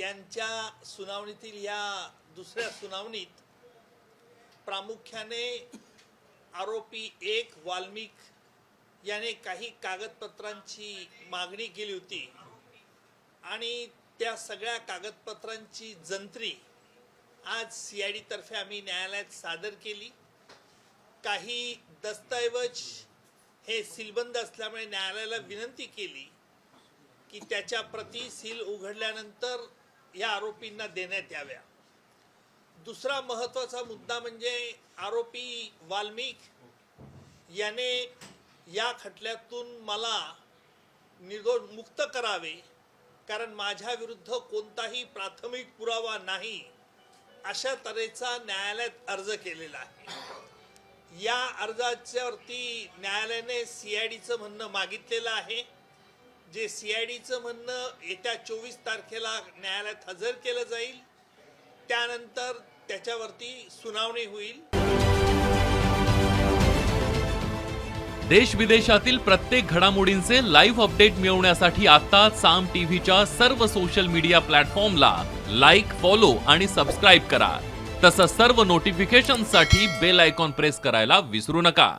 यांच्या सुनावणीतील या दुसऱ्या सुनावणीत प्रामुख्याने आरोपी एक वाल्मिक याने काही कागदपत्रांची मागणी केली होती. आणि त्या सगळ्या कागदपत्रांची जंत्री आज सी आय तर्फे आम्ही न्यायालयात सादर केली. काही दस्तऐवज हे सीलबंद असल्यामुळे न्यायालयाला विनंती केली की त्याच्या प्रती सील उघडल्यानंतर या आरोपींना देण्यात याव्या. दुसरा महत्त्वाचा मुद्दा म्हणजे आरोपी वाल्मिक याने या खटल्यातून मला निर्दोष मुक्त करावे कारण माझ्या विरुद्ध कोणताही प्राथमिक पुरावा नाही अशा तऱ्हेचा न्यायालयात अर्ज केलेला आहे. या अर्जाच्यावरती न्यायालयाने सी आय डीचं म्हणणं मागितलेलं आहे. जे सी आय डीचं म्हणणं येत्या चोवीस तारखेला न्यायालयात हजर केलं जाईल त्यानंतर त्याच्यावरती सुनावणी होईल. देश विदेशातील प्रत्येक घडामोडींचे लाईव्ह अपडेट मिळवण्यासाठी आता साम टीव्हीच्या सर्व सोशल मीडिया प्लॅटफॉर्मला लाईक फॉलो आणि सबस्क्राईब करा. तसंच सर्व नोटिफिकेशनसाठी बेल आयकॉन प्रेस करायला विसरू नका.